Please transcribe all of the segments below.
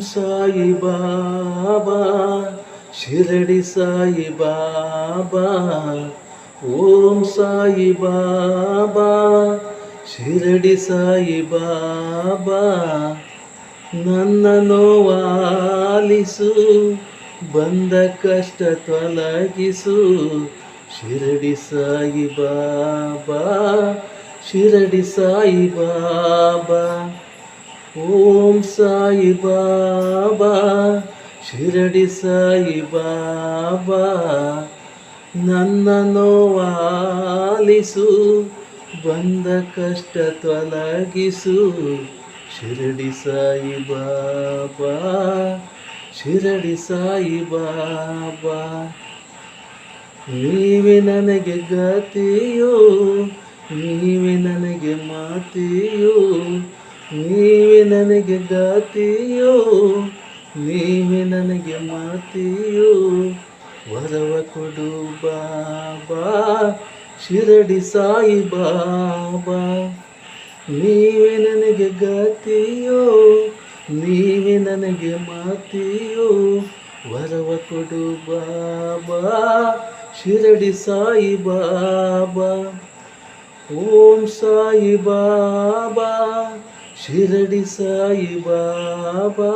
ಸಾಯಿ ಬಾಬಾ, ಶಿರಡಿ ಸಾಯಿ ಬಾಬಾ, ಓಂ ಸಾಯಿ ಬಾಬಾ, ಶಿರಡಿ ಸಾಯಿ ಬಾಬಾ, ನನ್ನ ನೋವಾಲಿಸು, ಬಂದ ಕಷ್ಟ ತೊಲಗಿಸು, ಶಿರಡಿ ಸಾಯಿ ಬಾಬಾ, ಶಿರಡಿ ಸಾಯಿ ಬಾಬಾ. ಓಂ ಸಾಯಿ ಬಾಬಾ, ಶಿರಡಿ ಸಾಯಿ ಬಾಬಾ ನನ್ನ ನೋವಾಲಿಸು ಬಂದ ಕಷ್ಟ ತೊಲಗಿಸು, ಶಿರಡಿ ಸಾಯಿ ಬಾಬಾ, ಶಿರಡಿ ಸಾಯಿ ಬಾಬಾ. ನೀವೆ ನನಗೆ ಗತಿಯೋ, ನೀವೆ ನನಗೆ ಮಾತೆಯೋ ನೀವೇ ನನಗೆ ದಾತಿಯೋ, ನೀವೇ ನನಗೆ ಮಾತಿಯೋ, ವರವ ಕೊಡು ಬಾಬಾ, ಶಿರಡಿ ಸಾಯಿ ಬಾಬಾ. ನೀವೇ ನನಗೆ ಗತಿಯೋ, ನೀವೇ ನನಗೆ ಮಾತಿಯೋ, ವರವ ಕೊಡು ಬಾಬಾ, ಶಿರಡಿ ಸಾಯಿ ಬಾಬಾ. ಓಂ ಸಾಯಿ ಬಾಬಾ. ಶಿರಡಿ ಸಾಯಿ ಬಾಬಾ,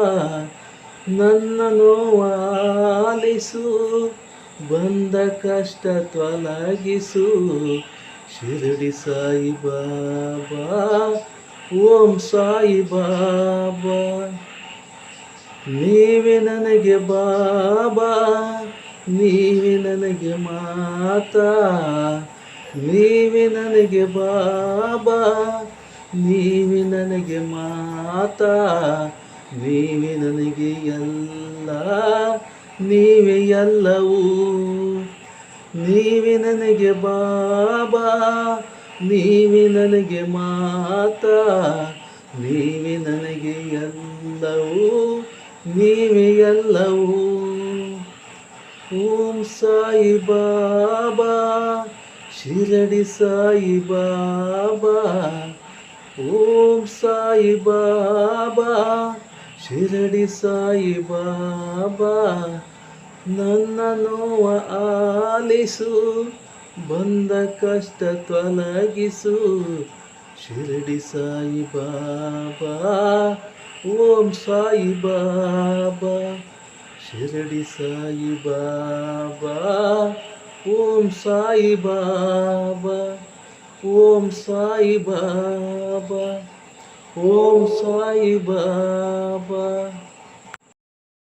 ನನ್ನ ನೋವಾಲಿಸು, ಬಂದ ಕಷ್ಟ ತೊಲಗಿಸು. ಶಿರಡಿ ಸಾಯಿ ಬಾಬಾ, ಓಂ ಸಾಯಿ ಬಾಬಾ, ನೀವೇ ನನಗೆ ಬಾಬಾ, ನೀವೇ ನನಗೆ ಮಾತಾ, ನೀವೇ ನನಗೆ ಬಾಬಾ. ನೀವೇ ನನಗೆ ಮಾತ, ನೀವಿ ನನಗೆ ಎಲ್ಲ, ನೀವೇ ಎಲ್ಲವೂ. ನೀವಿ ನನಗೆ ಬಾಬಾ, ನೀವಿ ನನಗೆ ಮಾತ, ನೀವಿ ನನಗೆ ಎಲ್ಲವೂ, ನೀವೇ ಎಲ್ಲವೂ. ಓಂ ಸಾಯಿ ಬಾಬಾ, ಶಿರಡಿ ಸಾಯಿ ಬಾಬಾ ಓಂ ಸಾಯಿ ಬಾಬಾ, ಶಿರಡಿ ಸಾಯಿ ಬಾಬಾ, ನನ್ನ ನೋವ ಆಲಿಸು, ಬಂದ ಕಷ್ಟ ತೊಲಗಿಸು, ಶಿರಡಿ ಸಾಯಿ ಬಾಬಾ, ಓಂ ಸಾಯಿ ಬಾಬಾ, ಶಿರಡಿ ಸಾಯಿ ಬಾಬಾ, ಓಂ ಸಾಯಿ ಬಾಬಾ. ಓಂ ಸಾಯಿ ಬಾಬಾ ಓಂ ಸಾಯಿ ಬಾಬಾ